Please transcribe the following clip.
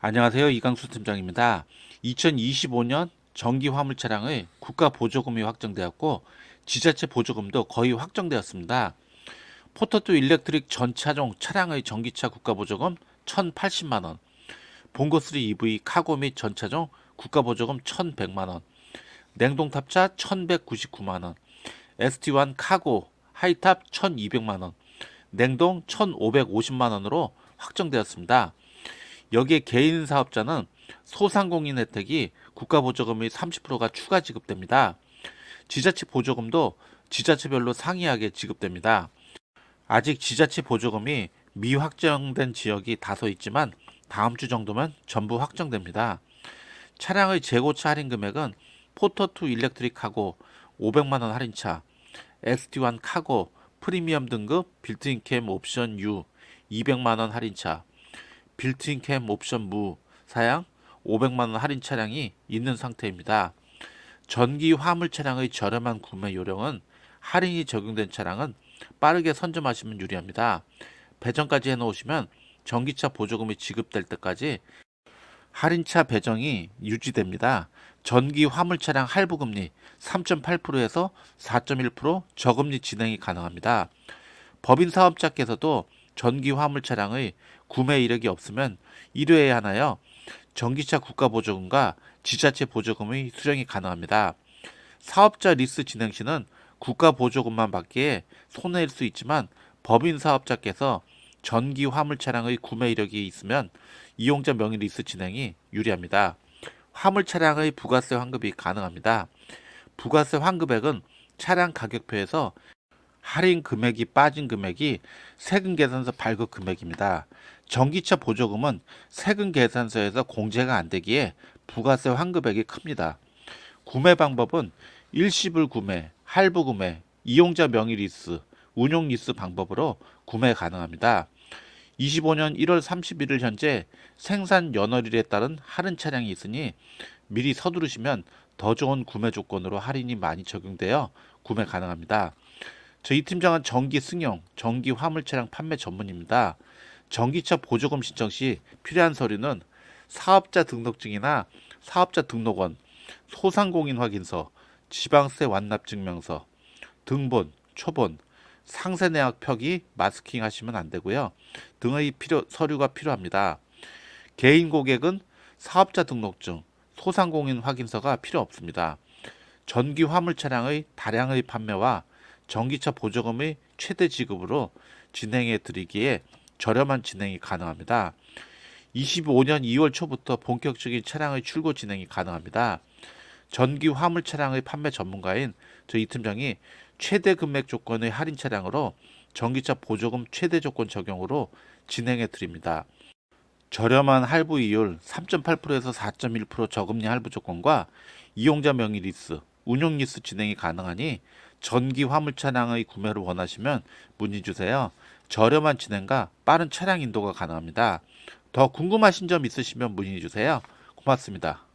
안녕하세요. 이강수 팀장입니다. 2025년 전기 화물 차량의 국가 보조금이 확정되었고 지자체 보조금도 거의 확정되었습니다. 포터투 일렉트릭 전 차종 차량의 전기차 국가 보조금 1,080만 원, 봉고3 EV 카고 및 전 차종 국가 보조금 1,100만 원, 냉동 탑차 1,199만 원, ST1 카고 하이탑 1,200만 원, 냉동 1,550만 원으로 확정되었습니다. 여기에 개인 사업자는 소상공인 혜택이 국가 보조금의 30%가 추가 지급됩니다. 지자체 보조금도 지자체별로 상이하게 지급됩니다. 아직 지자체 보조금이 미확정된 지역이 다소 있지만 다음 주 정도면 전부 확정됩니다. 차량의 재고차 할인 금액은 포터2 일렉트릭 카고 500만 원 할인차, ST1 카고 프리미엄 등급 빌트인 캠 옵션 U 200만 원 할인차, 빌트인 캠 옵션 무 사양 500만 원 할인 차량이 있는 상태입니다. 전기 화물 차량의 저렴한 구매 요령은 할인이 적용된 차량은 빠르게 선점하시면 유리합니다. 배정까지 해놓으시면 전기차 보조금이 지급될 때까지 할인차 배정이 유지됩니다. 전기 화물 차량 할부금리 3.8%에서 4.1% 저금리 진행이 가능합니다. 법인 사업자께서도 전기 화물 차량의 구매 이력이 없으면 1회에 하나요. 전기차 국가 보조금과 지자체 보조금의 수령이 가능합니다. 사업자 리스 진행 시는 국가 보조금만 받기에 손해일 수 있지만 법인 사업자께서 전기 화물 차량의 구매 이력이 있으면 이용자 명의 리스 진행이 유리합니다. 화물 차량의 부가세 환급이 가능합니다. 부가세 환급액은 차량 가격표에서 할인 금액이 빠진 금액이 세금 계산서 발급 금액입니다. 전기차 보조금은 세금 계산서에서 공제가 안 되기에 부가세 환급액이 큽니다. 구매 방법은 일시불 구매, 할부 구매, 이용자 명의 리스, 운용 리스 방법으로 구매 가능합니다. 25년 1월 31일 현재 생산 연월일에 따른 할인 차량이 있으니 미리 서두르시면 더 좋은 구매 조건으로 할인이 많이 적용되어 구매 가능합니다. 저희 팀장은 전기 승용, 전기 화물 차량 판매 전문입니다. 전기차 보조금 신청 시 필요한 서류는 사업자 등록증이나 사업자 등록원, 소상공인 확인서, 지방세 완납 증명서, 등본, 초본, 상세 내역 표기 마스킹 하시면 안 되고요. 등의 필요 서류가 필요합니다. 개인 고객은 사업자 등록증, 소상공인 확인서가 필요 없습니다. 전기 화물 차량의 다량의 판매와 전기차 보조금의 최대 지급으로 진행해 드리기에 저렴한 진행이 가능합니다. 25년 2월 초부터 본격적인 차량의 출고 진행이 가능합니다. 전기 화물 차량의 판매 전문가인 저희 팀장이 최대 금액 조건의 할인 차량으로 전기차 보조금 최대 조건 적용으로 진행해 드립니다. 저렴한 할부 이율 3.8%에서 4.1% 저금리 할부 조건과 이용자 명의 리스, 운용 리스 진행이 가능하니 전기 화물 차량의 구매를 원하시면 문의 주세요. 저렴한 진행과 빠른 차량 인도가 가능합니다. 더 궁금하신 점 있으시면 문의 주세요. 고맙습니다.